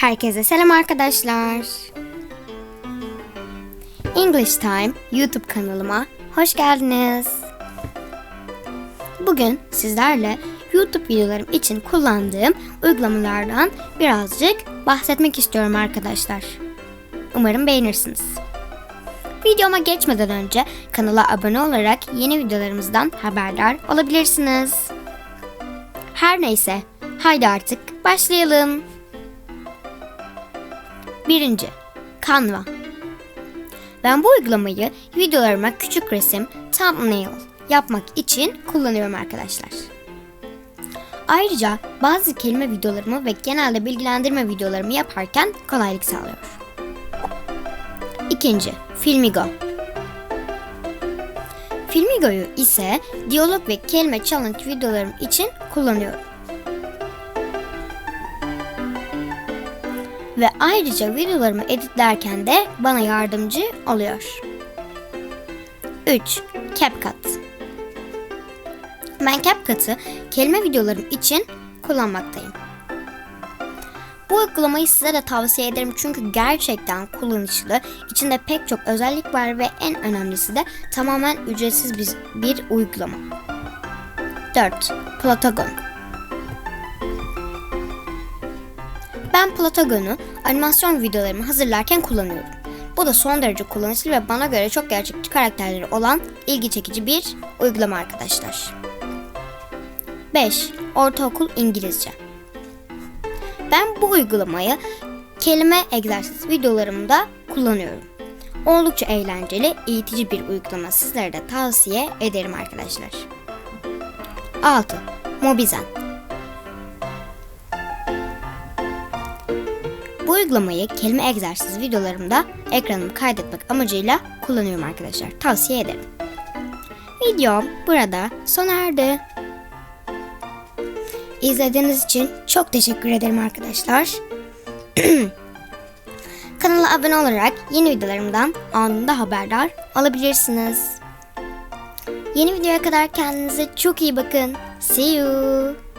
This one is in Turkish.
Herkese selam arkadaşlar. English Time YouTube kanalıma hoş geldiniz. Bugün sizlerle YouTube videolarım için kullandığım uygulamalardan birazcık bahsetmek istiyorum arkadaşlar. Umarım beğenirsiniz. Videoma geçmeden önce kanala abone olarak yeni videolarımızdan haberdar olabilirsiniz. Her neyse, haydi artık başlayalım. Birinci, Canva. Ben bu uygulamayı videolarıma küçük resim, thumbnail yapmak için kullanıyorum arkadaşlar. Ayrıca bazı kelime videolarımı ve genelde bilgilendirme videolarımı yaparken kolaylık sağlıyor. İkinci, Filmigo. Filmigo'yu ise diyalog ve kelime challenge videolarım için kullanıyorum. Ve ayrıca videolarımı editlerken de bana yardımcı oluyor. 3. CapCut Ben CapCut'ı kelime videolarım için kullanmaktayım. Bu uygulamayı size de tavsiye ederim çünkü gerçekten kullanışlı. İçinde pek çok özellik var ve en önemlisi de tamamen ücretsiz bir, bir uygulama. 4. Plotagon Ben Plotagon'u animasyon videolarımı hazırlarken kullanıyorum. Bu da son derece kullanışlı ve bana göre çok gerçekçi karakterleri olan ilgi çekici bir uygulama arkadaşlar. 5. Ortaokul İngilizce Ben bu uygulamayı kelime egzersiz videolarımda kullanıyorum. Oldukça eğlenceli, eğitici bir uygulama sizlere de tavsiye ederim arkadaşlar. 6. Mobizen Bu uygulamayı kelime egzersiz videolarımda ekranımı kaydetmek amacıyla kullanıyorum arkadaşlar. Tavsiye ederim. Videom burada sona erdi. İzlediğiniz için çok teşekkür ederim arkadaşlar. Kanala abone olarak yeni videolarımdan anında haberdar olabilirsiniz. Yeni videoya kadar kendinize çok iyi bakın. See you.